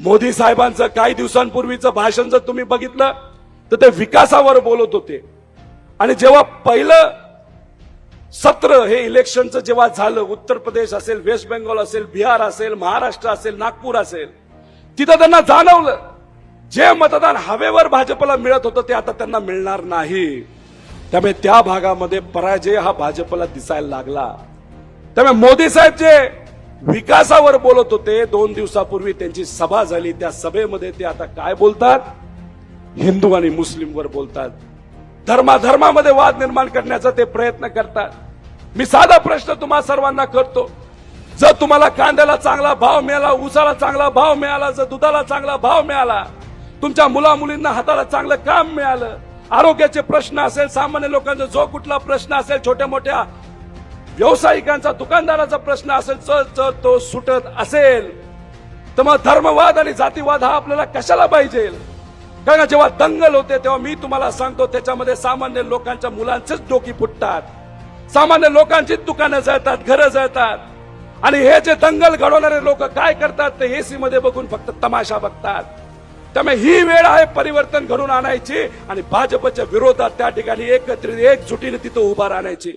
मोदी साहेबांचं काही दिवसांपूर्वीचं भाषण जर तुम्ही बघितलं तर ते विकासावर बोलत होते. आणि जेव्हा पहिलं सत्र हे इलेक्शनचं जेव्हा झालं उत्तर प्रदेश असेल वेस्ट बेंगॉल असेल बिहार असेल महाराष्ट्र असेल नागपूर असेल तिथं त्यांना जाणवलं जे मतदान हवेवर भाजपला मिळत होतं ते आता त्यांना मिळणार नाही. त्यामुळे त्या भागामध्ये पराजय हा भाजपला दिसायला लागला. त्यामुळे मोदी साहेब जे विकासावर बोलत होते. दोन दिवसापूर्वी त्यांची सभा झाली. त्या सभेमध्ये ते आता काय बोलतात? हिंदू आणि मुस्लिमवर बोलतात. धर्माधर्मामध्ये वाद निर्माण करण्याचा ते प्रयत्न करतात. मी साधा प्रश्न तुम्हा सर्वांना करतो. जर तुम्हाला कांद्याला चांगला भाव मिळाला ऊसाला चांगला भाव मिळाला जर दुधाला चांगला भाव मिळाला तुमच्या मुला मुलींना हाताला चांगलं काम मिळालं आरोग्याचे प्रश्न असेल सामान्य लोकांचा जो कुठला प्रश्न असेल छोट्या मोठ्या व्यावसायिकांचा दुकानदाराचा प्रश्न असेल जर जर तो सुटत असेल. तर मग धर्मवाद आणि जातीवाद हा आपल्याला कशाला पाहिजे? कारण जेव्हा दंगल होते तेव्हा मी तुम्हाला सांगतो त्याच्यामध्ये सामान्य लोकांच्या मुलांचेच डोकी फुटतात. सामान्य लोकांचीच दुकानं जळतात घरं जळतात. आणि हे जे दंगल घडवणारे लोक काय करतात ते एसी मध्ये बघून फक्त तमाशा बघतात. त्यामुळे ही वेळ आहे परिवर्तन घडून आणायची आणि भाजपच्या विरोधात त्या ठिकाणी एकत्रित एकजुटीने तिथं उभा राहण्याची.